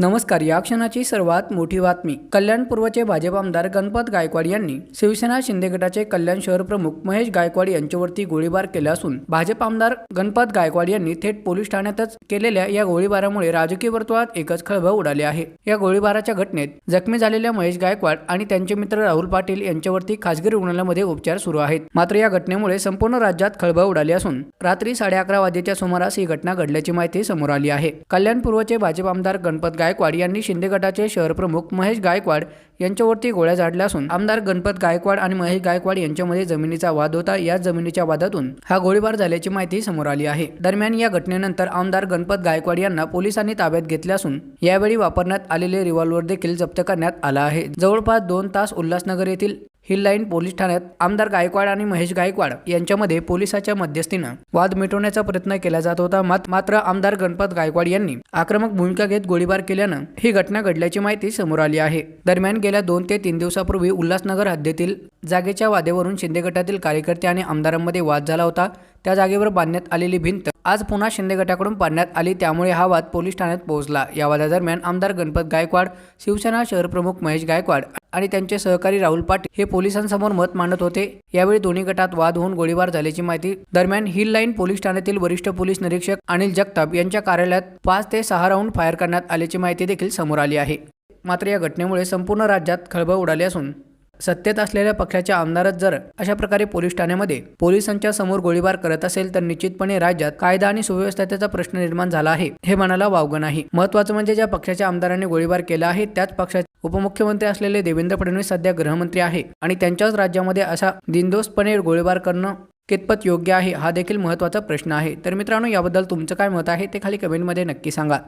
नमस्कार या क्षणाची सर्वात मोठी बातमी कल्याण पूर्वचे भाजप आमदार गणपत गायकवाड यांनी शिवसेना शिंदे गटाचे कल्याण शहर प्रमुख महेश गायकवाड यांच्यावरती गोळीबार केला असून भाजप आमदार गणपत गायकवाड यांनी थेट पोलीस ठाण्यातच केलेल्या या गोळीबारामुळे राजकीय वर्तुळात एकच खळबळ उडाली आहे. या गोळीबाराच्या घटनेत जखमी झालेल्या महेश गायकवाड आणि त्यांचे मित्र राहुल पाटील यांच्यावरती खासगी रुग्णालयामध्ये उपचार सुरू आहेत. मात्र या घटनेमुळे संपूर्ण राज्यात खळबळ उडाली असून रात्री साडे अकरा वाजेच्या सुमारास ही घटना घडल्याची माहिती समोर आली आहे. कल्याण पूर्वचे भाजप आमदार गणपत गायकवाड गायकवाड यांनी शिंदे गटाचे शहर प्रमुख महेश गायकवाड यांच्यावरती गोळ्या झाडल्या असून आमदार गणपत गायकवाड आणि महेश गायकवाड यांच्यामध्ये जमिनीचा वाद होता. या जमिनीच्या वादातून हा गोळीबार झाल्याची माहिती समोर आली आहे. दरम्यान या घटनेनंतर आमदार गणपत गायकवाड यांना पोलिसांनी ताब्यात घेतले असून यावेळी वापरण्यात आलेले रिव्हॉल्वर देखील जप्त करण्यात आला आहे. जवळपास दोन तास उल्हासनगर येथील हिल लाईन पोलीस ठाण्यात आमदार गायकवाड आणि महेश गायकवाड यांच्यामध्ये पोलिसाच्या मध्यस्थीनं वाद मिटवण्याचा प्रयत्न केला जात होता. मात- मात्र आमदार गणपत गायकवाड यांनी आक्रमक भूमिका घेत गोळीबार केल्यानं ही घटना घडल्याची माहिती समोर आली आहे. दरम्यान गेल्या दोन ते तीन दिवसापूर्वी उल्हासनगर हद्दीतील जागेच्या वादेवरून शिंदे गटातील कार्यकर्ते आणि आमदारांमध्ये वाद झाला होता. त्या जागेवर बांधण्यात आलेली भिंत आज पुन्हा शिंदे गटाकडून पाडण्यात आली. त्यामुळे हा वाद पोलीस ठाण्यात पोहोचला. या वादादरम्यान आमदार गणपत गायकवाड शिवसेना शहर प्रमुख महेश गायकवाड आणि त्यांचे सहकारी राहुल पाटील हे पोलिसांसमोर मत मांडत होते. यावेळी दोन्ही गटात वाद होऊन गोळीबार झाल्याची माहिती दरम्यान हिल लाईन पोलीस ठाण्यातील वरिष्ठ पोलीस निरीक्षक अनिल जगताप यांच्या कार्यालयात पाच ते सहा राऊंड फायर करण्यात आल्याची माहिती देखील समोर आली आहे. मात्र या घटनेमुळे संपूर्ण राज्यात खळबळ उडाली असून सत्तेत असलेल्या पक्षाच्या आमदारच जर अशा प्रकारे पोलीस ठाण्यामध्ये पोलिसांच्या समोर गोळीबार करत असेल तर निश्चितपणे राज्यात कायदा आणि सुव्यवस्थेचा प्रश्न निर्माण झाला आहे हे मनाला वावगं नाही. महत्वाचं म्हणजे ज्या पक्षाच्या आमदारांनी गोळीबार केला आहे त्याच पक्षाचे उपमुख्यमंत्री असलेले देवेंद्र फडणवीस सध्या गृहमंत्री आहे आणि त्यांच्याच राज्यामध्ये असा दिनदोसपणे गोळीबार करणं कितपत योग्य आहे हा देखील महत्त्वाचा प्रश्न आहे. तर मित्रांनो याबद्दल तुमचं काय मत आहे ते खाली कमेंटमध्ये नक्की सांगा.